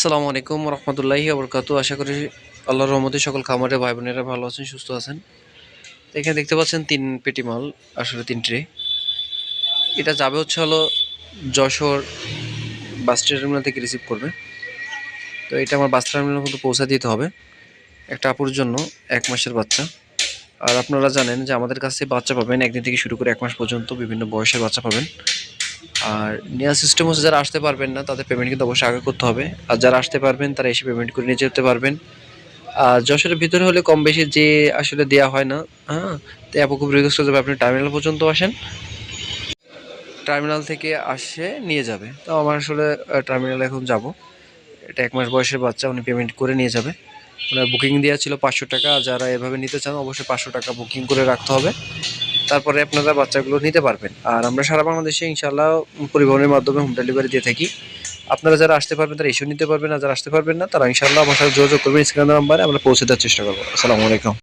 আসসালামু আলাইকুম রহমতুল্লাহি আবরকাত আশা করি আল্লাহর রহমতে সকল খামারে ভাই বোনেরা ভালো আছেন, সুস্থ আছেন। এখানে দেখতে পাচ্ছেন তিন পেটি মাল, আসলে তিন ট্রে। এটা যাবে হচ্ছে হলো যশোর বাস টার্মিনাল থেকে রিসিভ করবে। তো এটা আমার বাস টার্মিনাল কিন্তু পৌঁছা দিতে হবে। একটা আপুর জন্য এক মাসের বাচ্চা। আর আপনারা জানেন যে আমাদের কাছে বাচ্চা পাবেন, একদিন থেকে শুরু করে এক মাস পর্যন্ত বিভিন্ন বয়সের বাচ্চা পাবেন। আর নেওয়ার সিস্টেম হচ্ছে যারা আসতে পারবেন না, তাদের পেমেন্ট কিন্তু অবশ্যই আগে করতে হবে। আর যারা আসতে পারবেন, তারা এসে পেমেন্ট করে নিয়ে যেতে পারবেন। আর যশোরের ভিতরে হলে কম বেশি যে আসলে দেওয়া হয় না হ্যাঁ? তো আপু খুব রিকোয়েস্ট করতে আপনি টার্মিনাল পর্যন্ত আসেন। টার্মিনাল থেকে আসে, নিয়ে যাবে। তো আমার আসলে টার্মিনালে এখন যাব। এটা এক মাস বয়সের বাচ্চা, উনি পেমেন্ট করে নিয়ে যাবে। ওনার বুকিং দেওয়া ছিল পাঁচশো টাকা। যারা এভাবে নিতে চান, অবশ্যই পাঁচশো টাকা বুকিং করে রাখতে হবে। তারপরে আপনারা বাচ্চাগুলো নিতে পারবেন। আর আমরা সারা বাংলাদেশে ইনশাল্লাহ পরিবহনের মাধ্যমে হোম ডেলিভারি দিয়ে থাকি। আপনারা যারা আসতে পারবেন, তারা ইস্যু নিতে পারবেন, আর যারা আসতে পারবেন না, তারা ইনশাল্লাহ আমার সাথে যোগাযোগ করবেন, স্ক্রিন নাম্বারে আমরা পৌঁছে দেওয়ার চেষ্টা করব। আসসালামু আলাইকুম।